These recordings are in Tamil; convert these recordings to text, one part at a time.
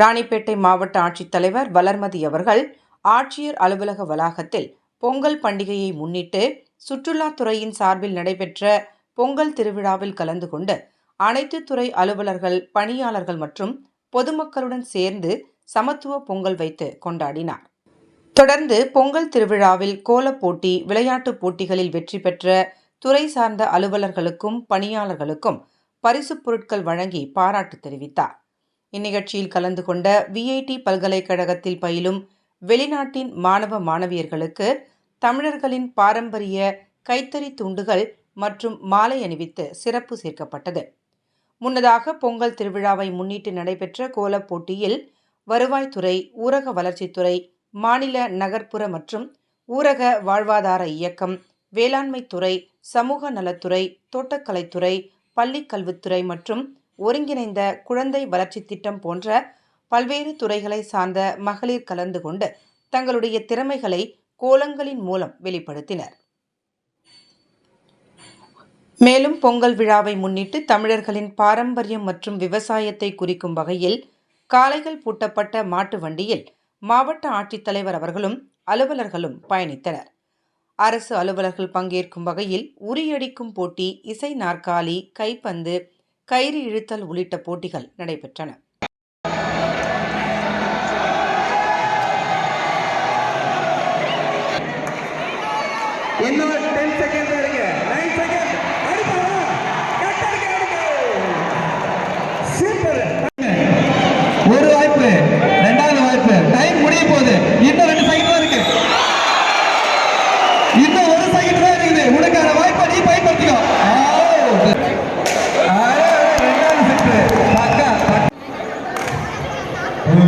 ராணிப்பேட்டை மாவட்ட ஆட்சித்தலைவர் வளர்மதி அவர்கள் ஆட்சியர் அலுவலக வளாகத்தில் பொங்கல் பண்டிகையை முன்னிட்டு சுற்றுலாத்துறையின் சார்பில் நடைபெற்ற பொங்கல் திருவிழாவில் கலந்து கொண்டு அனைத்து துறை அலுவலர்கள் பணியாளர்கள் மற்றும் பொதுமக்களுடன் சேர்ந்து சமத்துவ பொங்கல் வைத்து கொண்டாடினார். தொடர்ந்து பொங்கல் திருவிழாவில் கோலப் போட்டி விளையாட்டுப் போட்டிகளில் வெற்றி பெற்ற துறை சார்ந்த அலுவலர்களுக்கும் பணியாளர்களுக்கும் பரிசுப் பொருட்கள் வழங்கி பாராட்டு தெரிவித்தார். இந்நிகழ்ச்சியில் கலந்து கொண்ட விஐடி பல்கலைக்கழகத்தில் பயிலும் வெளிநாட்டின் மாணவ மாணவியர்களுக்கு தமிழர்களின் பாரம்பரிய கைத்தறி துண்டுகள் மற்றும் மாலை அணிவித்து சிறப்பு சேர்க்கப்பட்டது. முன்னதாக பொங்கல் திருவிழாவை முன்னிட்டு நடைபெற்ற கோலப் போட்டியில் வருவாய்த்துறை ஊரக வளர்ச்சித்துறை மாநில நகர்ப்புற மற்றும் ஊரக வாழ்வாதார இயக்கம் வேளாண்மைத்துறை சமூக நலத்துறை தோட்டக்கலைத்துறை பள்ளிக்கல்வித்துறை மற்றும் ஒருங்கிணைந்த குழந்தை வளர்ச்சி திட்டம் போன்ற பல்வேறு துறைகளை சார்ந்த மகளிர் கலந்து கொண்டு தங்களுடைய திறமைகளை கோலங்களின் மூலம் வெளிப்படுத்தினர். மேலும் பொங்கல் விழாவை முன்னிட்டு தமிழர்களின் பாரம்பரியம் மற்றும் விவசாயத்தை குறிக்கும் வகையில் காளைகள் பூட்டப்பட்ட மாட்டு வண்டியில் மாவட்ட ஆட்சித்தலைவர் அவர்களும் அலுவலர்களும் பயணித்தனர். அரசு அலுவலர்கள் பங்கேற்கும் வகையில் உரியடிக்கும் போட்டி இசை நாற்காலி கைப்பந்து கயிறு இழுத்தல் உள்ளிட்ட போட்டிகள் நடைபெற்றன. இன்னும் டென் செகண்ட் இருக்கு நைன் செகண்ட் ஒரு வாய்ப்பு ரெண்டாவது வாய்ப்பு. டைம் முடிய போகுது. இன்னும் ரெண்டு செகண்ட் தான் இருக்கு. இன்னும் ஒரு செகண்ட் தான் இருக்குது. உனக்கான வாய்ப்பை நீ பயன்படுத்திக்கோ.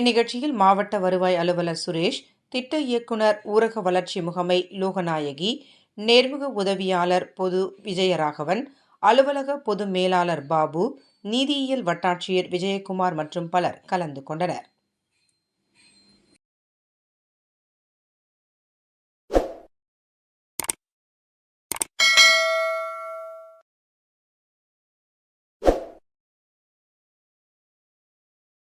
இந்நிகழ்ச்சியில் மாவட்ட வருவாய் அலுவலர் சுரேஷ் திட்ட இயக்குனர் ஊரக வளர்ச்சி முகமை லோகநாயகி நேர்முக உதவியாளர் பொது விஜயராகவன் அலுவலக பொது மேலாளர் பாபு நீதியியல் வட்டாட்சியர் விஜயகுமார் மற்றும் பலர் கலந்து கொண்டனர்.